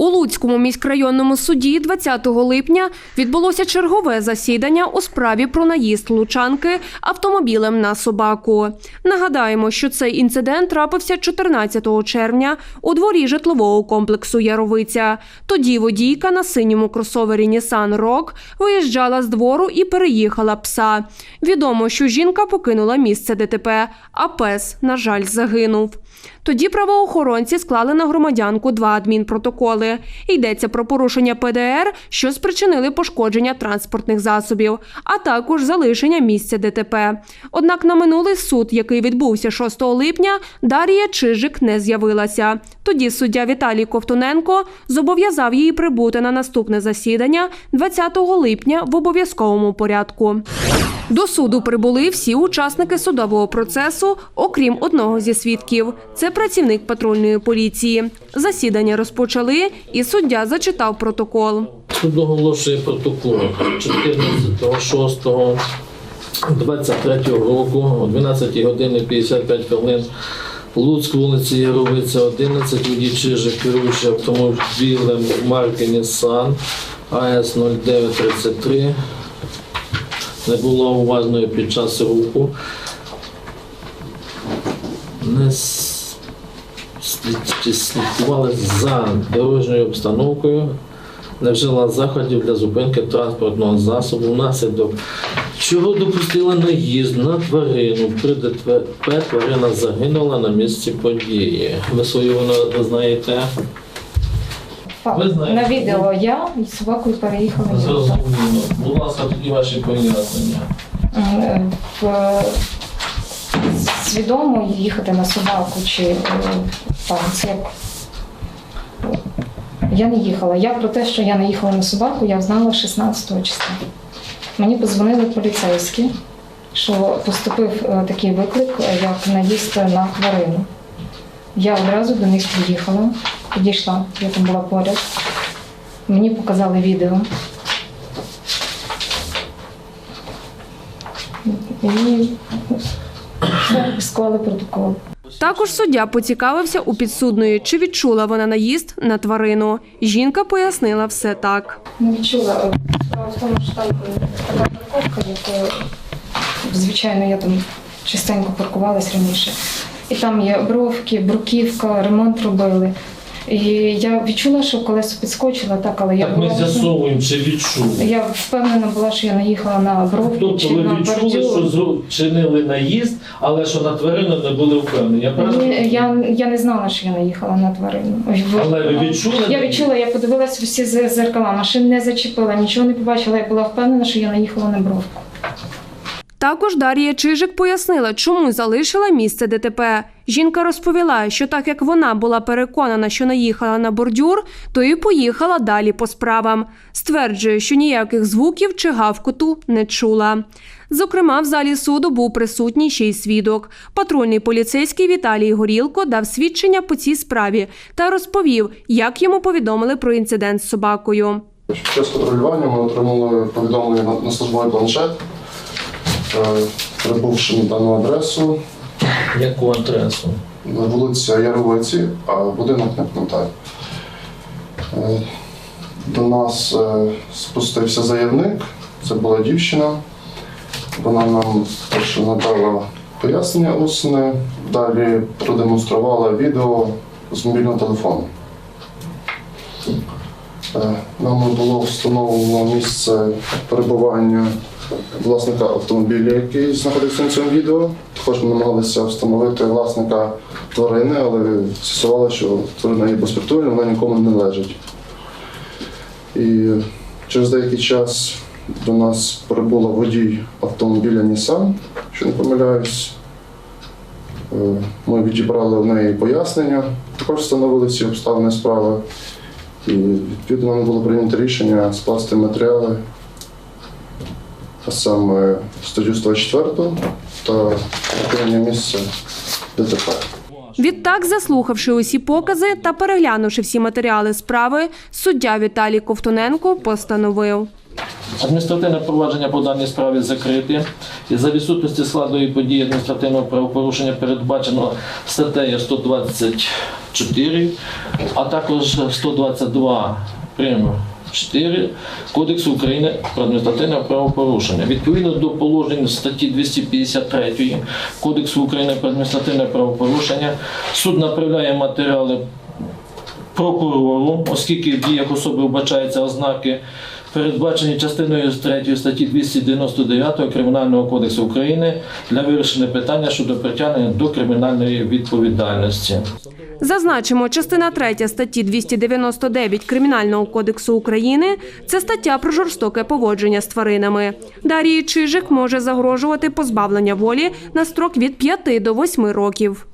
У Луцькому міськрайонному суді 20 липня відбулося чергове засідання у справі про наїзд лучанки автомобілем на собаку. Нагадаємо, що цей інцидент трапився 14 червня у дворі житлового комплексу Яровиця. Тоді водійка на синьому кросовері Nissan Rogue виїжджала з двору і переїхала пса. Відомо, що жінка покинула місце ДТП, а пес, на жаль, загинув. Тоді правоохоронці склали на громадянку два адмінпротоколи. Йдеться про порушення ПДР, що спричинили пошкодження транспортних засобів, а також залишення місця ДТП. Однак на минулий суд, який відбувся 6 липня, Дар'я Чижик не з'явилася. Тоді суддя Віталій Ковтуненко зобов'язав її прибути на наступне засідання 20 липня в обов'язковому порядку. До суду прибули всі учасники судового процесу, окрім одного зі свідків. Це працівник патрульної поліції. Засідання розпочали, і суддя зачитав протокол. Суд оголошує протокол 14.06.23 року о 12 години 55 хвилин. Луцьк, вулиці Яровиця, 11, водій Чижик, керуючий автомобілем марки Nissan АС 0933. Не було уважною під час руху. Не слідкували за дорожньою обстановкою, не вжила заходів для зупинки транспортного засобу внаслідок чого допустила наїзд на тварину. При ДТП тварина загинула на місці події. Ви свою вину знаєте? Ви знаєте. На відео я із собакою переїхала. Зрозуміло. Будь ласка, тоді ваші пояснення. В- Свідомо їхати на собаку чи е, там це. Я не їхала. Я про те, що я не їхала на собаку, я знала 16 числа. Мені подзвонили поліцейські, що поступив е, такий виклик, е, як наїзд на тварину. Я одразу до них під'їхала, підійшла, я там була поряд. Мені показали відео. І склали протокол. Також суддя поцікавився у підсудної, чи відчула вона наїзд на тварину. Жінка пояснила все так. Не відчула. Справа в тому, що там така парковка, яку, звичайно, я там частенько паркувалась раніше. І там є бровки, бруківка, ремонт робили. І я відчула, що колесо підскочило, так, але я Так ми була- з'ясовуємо, чи відчули. Я впевнена була, що я наїхала на бровку Тобто чи ви на відчули, що зру- чинили наїзд, але що на тварину не були впевнені. Я правильно? Ні, я, я не знала, що я наїхала на тварину. Ой, Але ви відчули? Я відчула, я подивилася всі з- зеркала, машин не зачепила, нічого не побачила. Я була впевнена, що я наїхала на бровку. Також Дар'я Чижик пояснила, чому залишила місце ДТП. Жінка розповіла, що так як вона була переконана, що наїхала на бордюр, то і поїхала далі по справам. Стверджує, що ніяких звуків чи гавкоту не чула. Зокрема, в залі суду був присутній ще й свідок. Патрульний поліцейський Віталій Горілко дав свідчення по цій справі та розповів, як йому повідомили про інцидент з собакою. Під час патрулювання ми отримали повідомлення на, службовий планшет. Е, Прибувши на дану адресу, Яку адресу? на вулиці Яровиці, а будинок не пам'ятаю. Е, До нас е, спустився заявник, це була дівчина. Вона нам перше надала пояснення усне, далі продемонструвала відео з мобільного телефону. Нам було встановлено місце перебування власника автомобіля, який знаходився на цьому відео. Також ми намагалися встановити власника тварини, але з'ясували, що тварина є безпритульна, вона нікому не належить. І через деякий час до нас прибула водій автомобіля Nissan, що не помиляюсь. Е, Ми відібрали в неї пояснення, також встановили всі обставини справи. І відповідно було прийнято рішення скласти матеріали, а саме статтю 104 та виконання місця ДТП. Відтак, заслухавши усі покази та переглянувши всі матеріали справи, суддя Віталій Ковтуненко постановив. Адміністративне провадження по даній справі закрите. І за відсутності складної події адміністративного правопорушення передбачено статтею 124, а також 122 прим. 4 Кодексу України про адміністративне правопорушення. Відповідно до положень статті 253 Кодексу України про адміністративне правопорушення, суд направляє матеріали прокурору, оскільки в діях особи вбачаються ознаки, передбачені частиною 3 статті 299 Кримінального кодексу України для вирішення питання щодо притягнення до кримінальної відповідальності. Зазначимо, частина 3 статті 299 Кримінального кодексу України – це стаття про жорстоке поводження з тваринами. Дарії Чижик може загрожувати позбавлення волі на строк від 5 до 8 років.